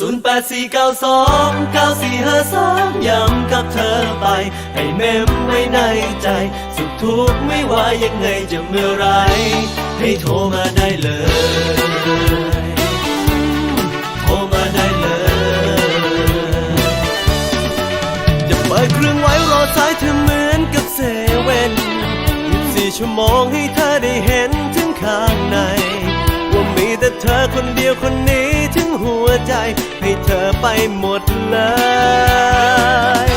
ศูนย์แปดสี่เก้าสองเก้าสี่ห้าสองย้ำกับเธอไป ให้เมมไว้ในใจ สุขทุกข์ไม่ว่ายังไงจะเมื่อไร ให้โทรมาได้เลย โทรมาได้เลยจะเปิดเครื่องไว้รอสายเธอเหมือนกับเซเว่น24ชั่วโมงให้เธอได้เห็นถึงข้างใน ว่ามีแต่เธอคนเดียวคนนี้ หัวใจ ให้เธอไปหมดเลย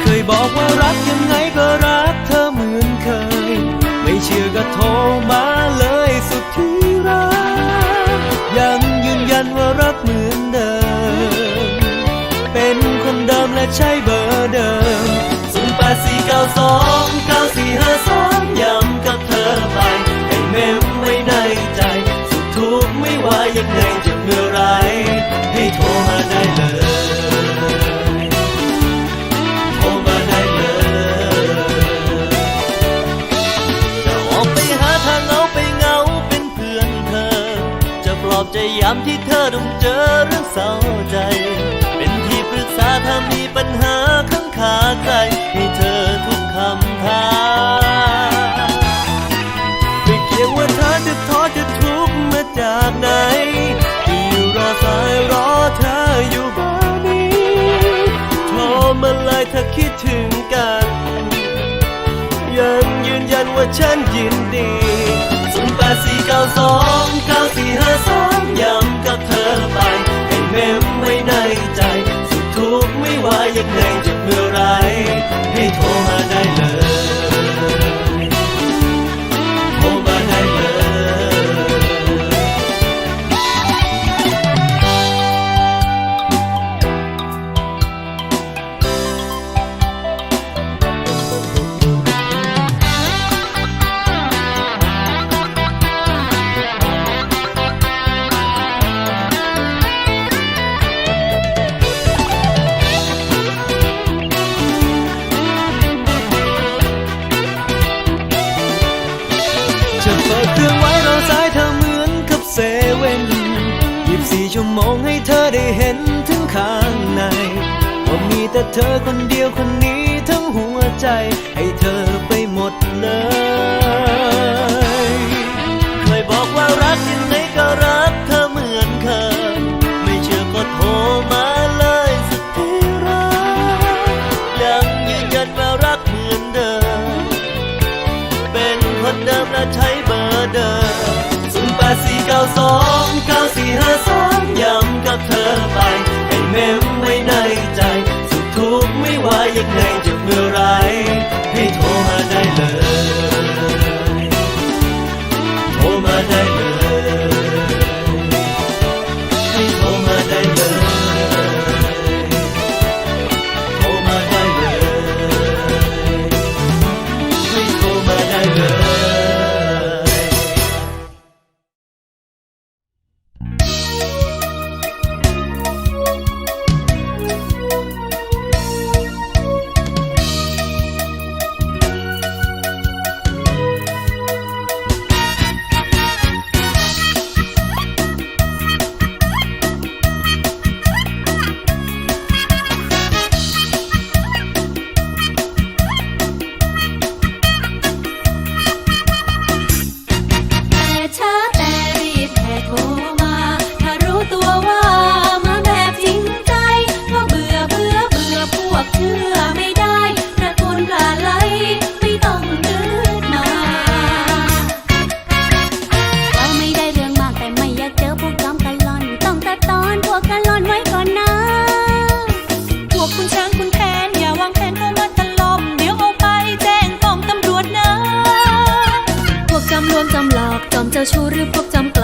เคยบอกว่ารักยังไงก็รักเธอเหมือนเคย ไม่เชื่อก็โทรมาเลยสุดที่รัก ยังยืนยันว่ารักเหมือนเดิม เป็นคนเดิมและใช่เบอร์เดิม0 8 4 9 2 9 4 ใจยามที่เธอต้องเจอเรื่องเศร้าใจ เป็นที่ปรึกษาถ้ามีปัญหาข้างขาใครให้เธอทุกคำถามไม่เกี่ยงว่าเธอจะท้อจะทุกข์มาจากไหนที่อยู่รอสายรอเธออยู่บอร์นี้โทรมาเลยถ้าคิดถึงกัน ยังยืนยันว่าฉันยินดี0 8 4 9 2 9 ว่ายังไงจะเมื่อไรให้โทรมาได้เลย ชั่วโมงให้เธอได้เห็นถึงข้างใน ว่ามีแต่เธอคนเดียวคนนี้ทั้งหัวใจ ให้เธอไปหมดเลย เคยบอกว่ารักยังไงก็รักเธอเหมือนเคย ไม่เชื่อก็โทรมาเลยสักทีรักยังยืนยันว่ารักเหมือนเดิม เป็นคนเดิมและใช้เบอร์เดิม 0 8 4 9 2 9453ย้ำกับเธอไป ให้เมมไว้ในใจ สุดทุกข์ไม่ว่ายังไงจะเมื่อไร จ้าชู้หรือพวกจำ